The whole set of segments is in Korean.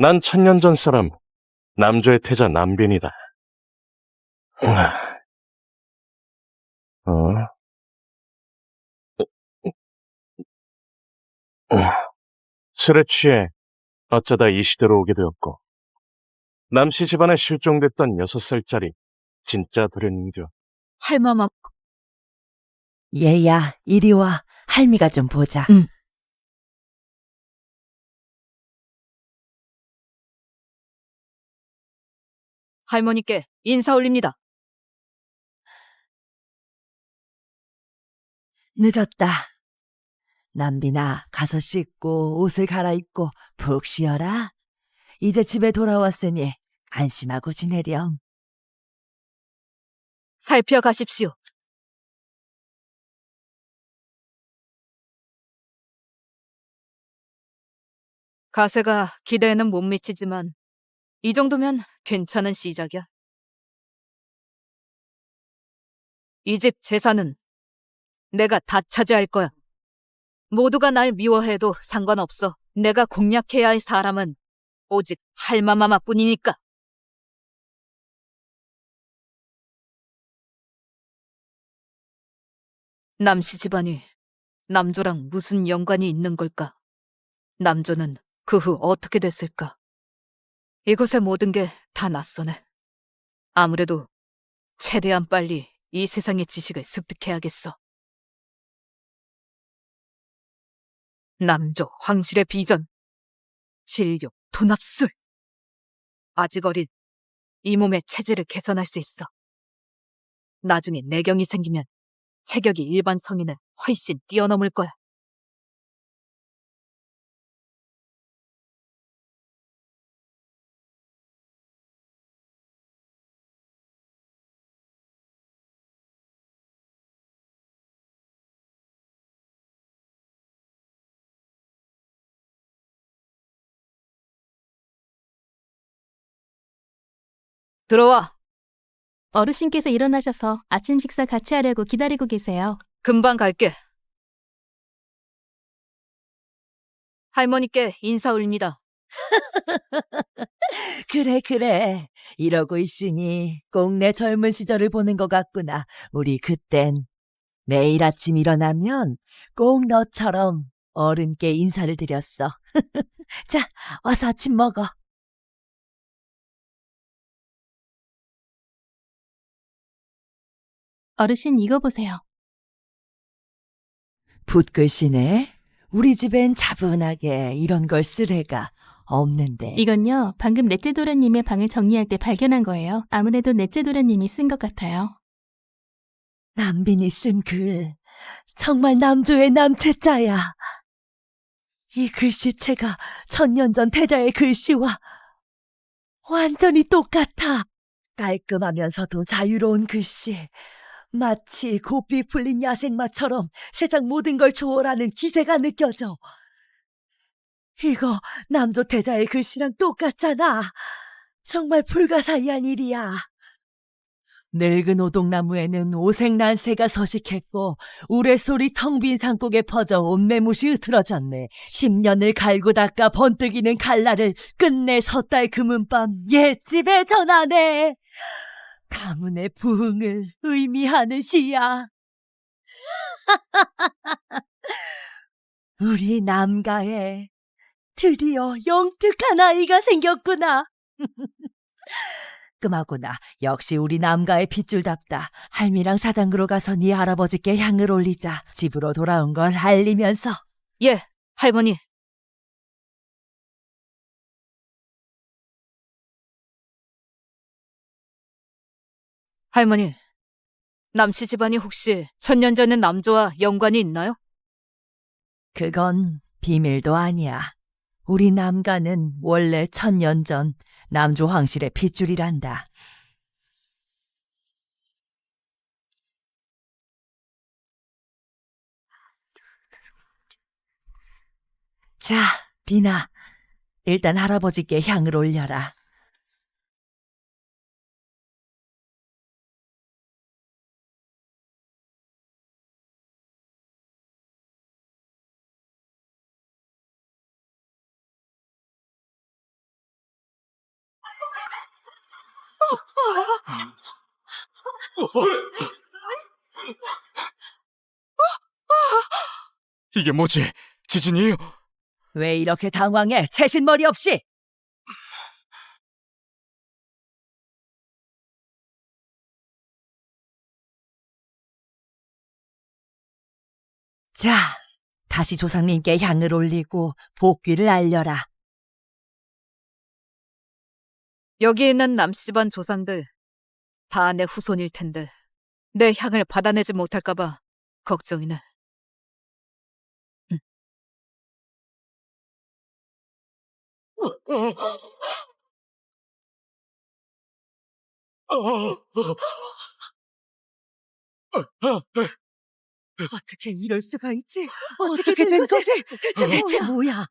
난 천년 전 사람, 남조의 태자 남빈이다. 어? 술에 취해 어쩌다 이 시대로 오게 되었고, 남씨 집안에 실종됐던 여섯 살짜리 진짜 도련님도 할마마, 얘야, 이리 와. 할미가 좀 보자. 응. 할머니께 인사 올립니다. 늦었다. 남빈아, 가서 씻고 옷을 갈아입고 푹 쉬어라. 이제 집에 돌아왔으니 안심하고 지내렴. 살펴가십시오. 가세가 기대에는 못 미치지만 이 정도면 괜찮은 시작이야. 이 집 재산은 내가 다 차지할 거야. 모두가 날 미워해도 상관없어. 내가 공략해야 할 사람은 오직 할마마마뿐이니까. 남씨 집안이 남조랑 무슨 연관이 있는 걸까? 남조는 그 후 어떻게 됐을까? 이곳의 모든 게 다 낯서네. 아무래도 최대한 빨리 이 세상의 지식을 습득해야겠어. 남조 황실의 비전, 진료 돈합술. 아직 어린 이 몸의 체질을 개선할 수 있어. 나중에 내경이 생기면 체격이 일반 성인을 훨씬 뛰어넘을 거야. 들어와. 어르신께서 일어나셔서 아침 식사 같이 하려고 기다리고 계세요. 금방 갈게. 할머니께 인사 올립니다. 그래, 그래. 이러고 있으니 꼭 내 젊은 시절을 보는 것 같구나. 우리 그땐 매일 아침 일어나면 꼭 너처럼 어른께 인사를 드렸어. 자, 와서 아침 먹어. 어르신 이거 보세요. 붓글씨네. 우리 집엔 차분하게 이런 걸 쓸 애가 없는데. 이건요, 방금 넷째 도련님의 방을 정리할 때 발견한 거예요. 아무래도 넷째 도련님이 쓴 것 같아요. 남빈이 쓴 글. 정말 남조의 남체자야. 이 글씨체가 천년 전 태자의 글씨와 완전히 똑같아. 깔끔하면서도 자유로운 글씨. 마치 고삐 풀린 야생마처럼 세상 모든 걸 초월하는 기세가 느껴져. 이거 남조 태자의 글씨랑 똑같잖아. 정말 불가사의한 일이야. 늙은 오동나무에는 오색난새가 서식했고 우레소리 텅 빈 산골에 퍼져 온매무시 흐트러졌네. 10년을 갈고 닦아 번뜩이는 갈라를 끝내 섣달 금은밤 옛집에 전하네. 가문의 부흥을 의미하는 시야. 우리 남가에 드디어 영특한 아이가 생겼구나. 끔하구나. 역시 우리 남가의 핏줄답다. 할미랑 사당으로 가서 네 할아버지께 향을 올리자. 집으로 돌아온 걸 알리면서. 예, 할머니. 할머니, 남씨 집안이 혹시 천년 전의 남조와 연관이 있나요? 그건 비밀도 아니야. 우리 남가는 원래 천년 전 남조 황실의 핏줄이란다. 자, 비나. 일단 할아버지께 향을 올려라. 이게 뭐지? 지진이에요? 왜 이렇게 당황해? 채신머리 없이! 자, 다시 조상님께 향을 올리고 복귀를 알려라. 여기 있는 남씨 집안 조상들 다 내 후손일 텐데 내 향을 받아내지 못할까봐 걱정이네. 어떻게 이럴 수가 있지? 어떻게, 된 거지? 대체 뭐야?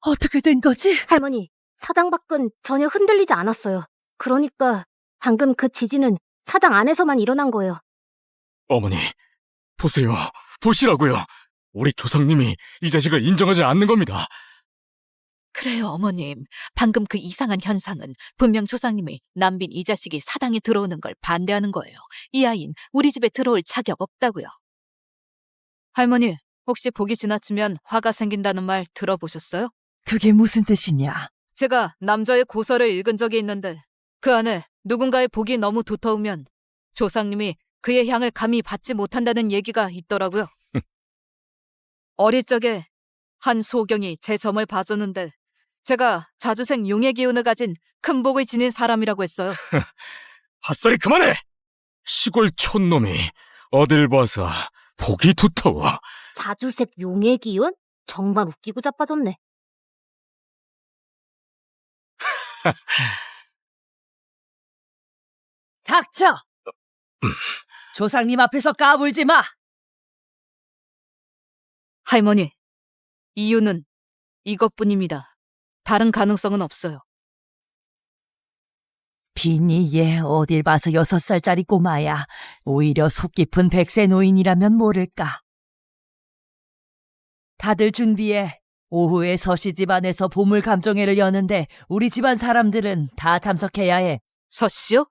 어떻게 된 거지? 할머니, 사당 밖은 전혀 흔들리지 않았어요. 그러니까 방금 그 지진은 사당 안에서만 일어난 거예요. 어머니, 보세요. 보시라고요. 우리 조상님이 이 자식을 인정하지 않는 겁니다. 그래요, 어머님. 방금 그 이상한 현상은 분명 조상님이 남빈 이 자식이 사당에 들어오는 걸 반대하는 거예요. 이 아이는 우리 집에 들어올 자격 없다고요. 할머니, 혹시 복이 지나치면 화가 생긴다는 말 들어보셨어요? 그게 무슨 뜻이냐? 제가 남자의 고서를 읽은 적이 있는데 그 안에 누군가의 복이 너무 두터우면 조상님이 그의 향을 감히 받지 못한다는 얘기가 있더라고요. 어릴 적에 한 소경이 제 점을 봐줬는데 제가 자주생 용의 기운을 가진 큰 복을 지닌 사람이라고 했어요. 헛소리 그만해! 시골 촌놈이 어딜 봐서 복이 두터워. 자주색 용의 기운? 정말 웃기고 자빠졌네. 닥쳐! 조상님 앞에서 까불지 마! 할머니, 이유는 이것뿐입니다. 다른 가능성은 없어요. 빈이 얘 어딜 봐서 여섯 살짜리 꼬마야. 오히려 속 깊은 백세 노인이라면 모를까. 다들 준비해. 오후에 서씨 집안에서 보물 감정회를 여는데 우리 집안 사람들은 다 참석해야 해. 서씨요?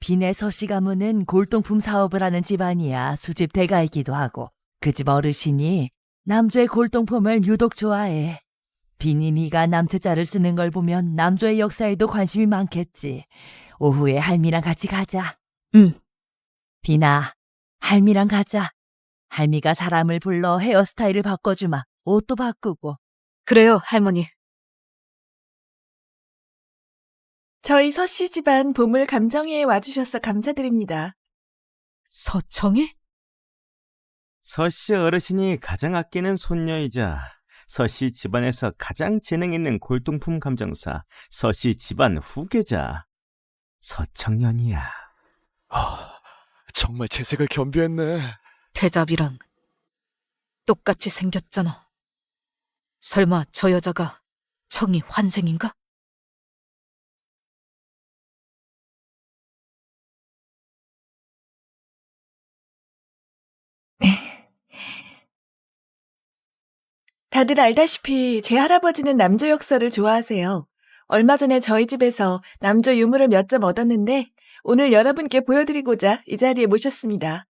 빈의 서씨 가문은 골동품 사업을 하는 집안이야. 수집 대가이기도 하고. 그 집 어르신이 남조의 골동품을 유독 좋아해. 빈이 네가 남체자를 쓰는 걸 보면 남조의 역사에도 관심이 많겠지. 오후에 할미랑 같이 가자. 응. 비나, 할미랑 가자. 할미가 사람을 불러 헤어스타일을 바꿔주마. 옷도 바꾸고. 그래요, 할머니. 저희 서씨 집안 보물 감정회에 와주셔서 감사드립니다. 서청이? 서씨 어르신이 가장 아끼는 손녀이자 서씨 집안에서 가장 재능 있는 골동품 감정사 서씨 집안 후계자 서청년이야. 아, 정말 재색을 겸비했네. 대잡이랑 똑같이 생겼잖아. 설마 저 여자가 청이 환생인가? 다들 알다시피 제 할아버지는 남조 역사를 좋아하세요. 얼마 전에 저희 집에서 남조 유물을 몇 점 얻었는데 오늘 여러분께 보여드리고자 이 자리에 모셨습니다.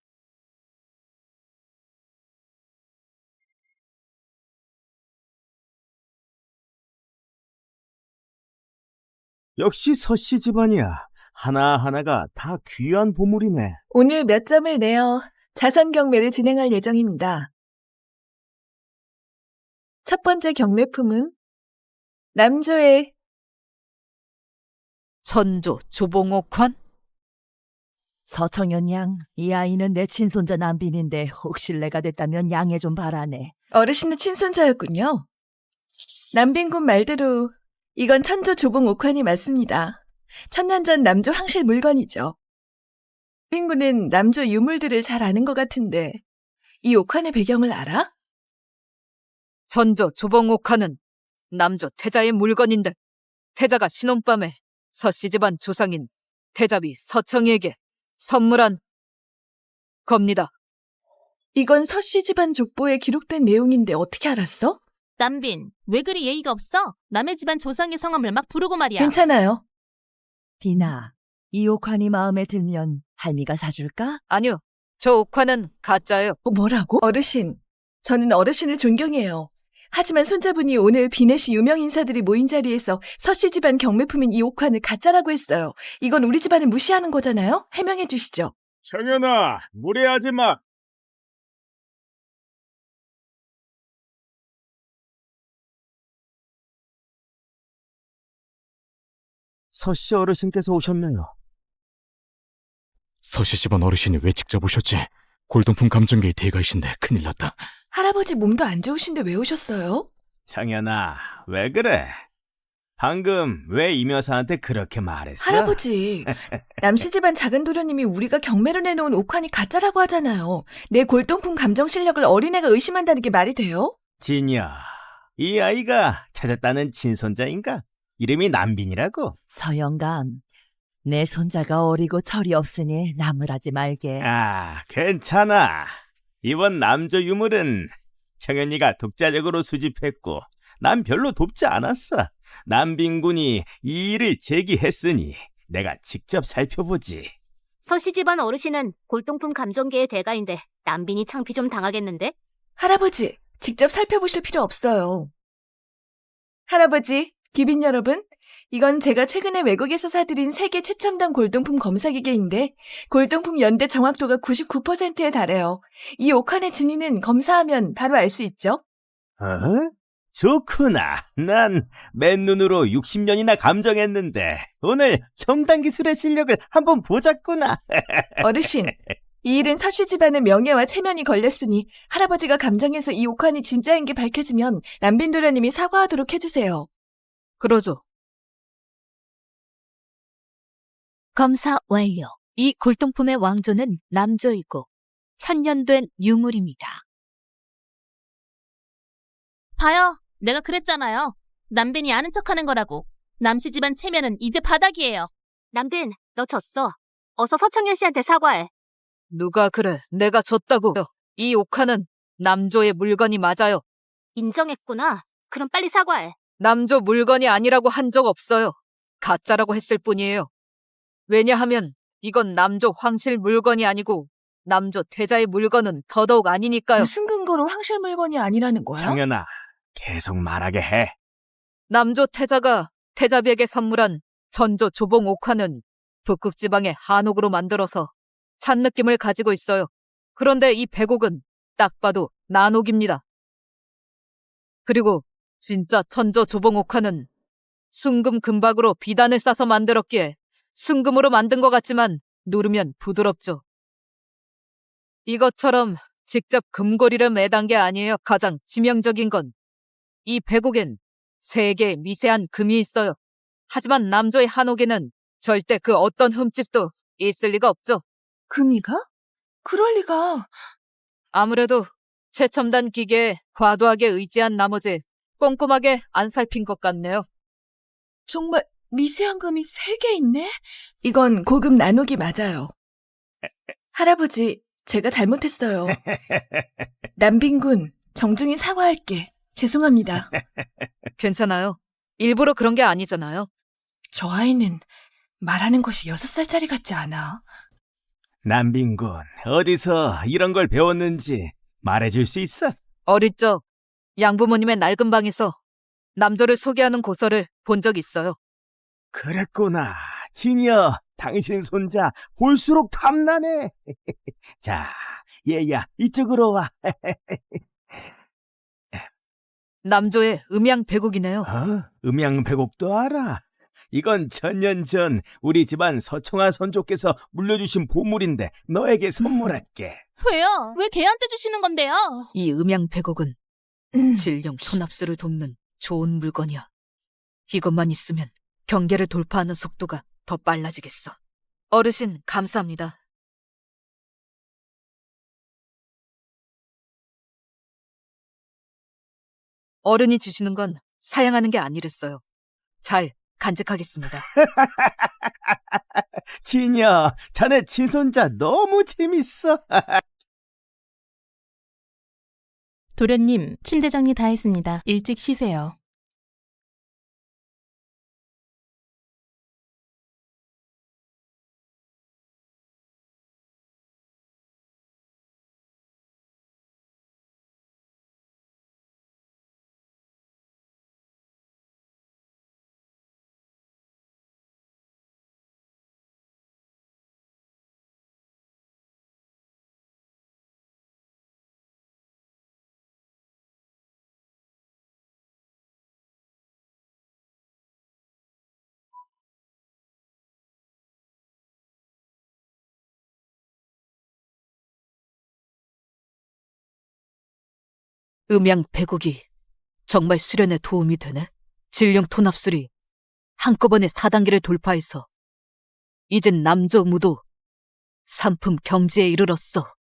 역시 서씨 집안이야. 하나하나가 다 귀한 보물이네. 오늘 몇 점을 내어 자선 경매를 진행할 예정입니다. 첫 번째 경매품은 남조의 천조 조봉옥환? 서청년 양, 이 아이는 내 친손자 남빈인데 혹 실례가 됐다면 양해 좀 바라네. 어르신의 친손자였군요. 남빈군 말대로 이건 천조 조봉 옥환이 맞습니다. 천년전 남조 황실 물건이죠. 빈군은 남조 유물들을 잘 아는 것 같은데 이 옥환의 배경을 알아? 천조 조봉옥환은 남조 태자의 물건인데 태자가 신혼밤에 서씨 집안 조상인 태잡이 서청이에게 선물한 겁니다. 이건 서씨 집안 족보에 기록된 내용인데 어떻게 알았어? 남빈, 왜 그리 예의가 없어? 남의 집안 조상의 성함을 막 부르고 말이야. 괜찮아요. 비나, 이 옥환이 마음에 들면 할미가 사줄까? 아니요, 저 옥화는 가짜예요. 어, 뭐라고? 어르신. 저는 어르신을 존경해요. 하지만 손자분이 오늘 비넷이 유명 인사들이 모인 자리에서 서씨 집안 경매품인 이 옥환을 가짜라고 했어요. 이건 우리 집안을 무시하는 거잖아요? 해명해 주시죠. 정연아, 무례하지 마. 서씨 어르신께서 오셨네요. 서씨 집안 어르신이 왜 직접 오셨지? 골동품 감정계의 대가이신데 큰일 났다. 할아버지 몸도 안 좋으신데 왜 오셨어요? 장연아, 왜 그래? 방금 왜 이 여사한테 그렇게 말했어? 할아버지, 남씨 집안 작은 도련님이 우리가 경매로 내놓은 옥환이 가짜라고 하잖아요. 내 골동품 감정 실력을 어린애가 의심한다는 게 말이 돼요? 진여, 이 아이가 찾았다는 친손자인가? 이름이 남빈이라고? 서영감, 내 손자가 어리고 철이 없으니 나무라지 말게. 아, 괜찮아. 이번 남조 유물은 정연이가 독자적으로 수집했고 난 별로 돕지 않았어. 남빈군이 이 일을 제기했으니 내가 직접 살펴보지. 서씨 집안 어르신은 골동품 감정계의 대가인데 남빈이 창피 좀 당하겠는데? 할아버지, 직접 살펴보실 필요 없어요. 할아버지, 기빈 여러분, 이건 제가 최근에 외국에서 사들인 세계 최첨단 골동품 검사기계인데 골동품 연대 정확도가 99%에 달해요. 이 옥환의 진위는 검사하면 바로 알 수 있죠? 어? 좋구나. 난 맨눈으로 60년이나 감정했는데 오늘 첨단 기술의 실력을 한번 보자꾸나. 어르신, 이 일은 서씨 집안의 명예와 체면이 걸렸으니 할아버지가 감정해서 이 옥환이 진짜인 게 밝혀지면 남빈 도련님이 사과하도록 해주세요. 그러죠. 검사 완료. 이 골동품의 왕조는 남조이고 천년된 유물입니다. 봐요. 내가 그랬잖아요. 남빈이 아는 척하는 거라고. 남씨 집안 체면은 이제 바닥이에요. 남빈, 너 졌어. 어서 서청현 씨한테 사과해. 누가 그래? 내가 졌다고. 이 옥화는 남조의 물건이 맞아요. 인정했구나. 그럼 빨리 사과해. 남조 물건이 아니라고 한 적 없어요. 가짜라고 했을 뿐이에요. 왜냐하면 이건 남조 황실 물건이 아니고 남조 태자의 물건은 더더욱 아니니까요. 무슨 근거로 황실 물건이 아니라는 거야? 정연아, 계속 말하게 해. 남조 태자가 태자비에게 선물한 전조 조봉 옥화는 북극 지방의 한옥으로 만들어서 찬 느낌을 가지고 있어요. 그런데 이 백옥은 딱 봐도 난옥입니다. 그리고 진짜 천조 조봉 옥화는 순금 금박으로 비단을 싸서 만들었기에 순금으로 만든 것 같지만 누르면 부드럽죠. 이것처럼 직접 금고리를 매단 게 아니에요. 가장 치명적인 건 이 백옥엔 세 개의 미세한 금이 있어요. 하지만 남조의 한옥에는 절대 그 어떤 흠집도 있을 리가 없죠. 금이가? 그럴 리가. 아무래도 최첨단 기계에 과도하게 의지한 나머지 꼼꼼하게 안 살핀 것 같네요. 정말 미세한 금이 세 개 있네? 이건 고급 나누기 맞아요. 할아버지, 제가 잘못했어요. 남빈군, 정중히 사과할게. 죄송합니다. 괜찮아요. 일부러 그런 게 아니잖아요. 저 아이는 말하는 것이 여섯 살짜리 같지 않아. 남빈군, 어디서 이런 걸 배웠는지 말해줄 수 있어? 어릴 적 양부모님의 낡은 방에서 남조를 소개하는 고서를 본 적 있어요. 그랬구나. 진여, 당신 손자 볼수록 탐나네. 자, 얘야, 이쪽으로 와. 남조의 음양 배곡이네요. 어? 음양배곡도 알아. 이건 천년 전 우리 집안 서청아 선조께서 물려주신 보물인데 너에게 선물할게. 왜요? 왜 걔한테 주시는 건데요? 이 음양 배곡은 음, 질령 손압수를 돕는 좋은 물건이야. 이것만 있으면 경계를 돌파하는 속도가 더 빨라지겠어. 어르신, 감사합니다. 어른이 주시는 건 사양하는 게 아니랬어요. 잘 간직하겠습니다. 진여, 자네 친손자 너무 재밌어. 도련님, 침대 정리 다 했습니다. 일찍 쉬세요. 음양 배곡이 정말 수련에 도움이 되네. 진령 토납술이 한꺼번에 4단계를 돌파해서 이젠 남조 무도 삼품 경지에 이르렀어.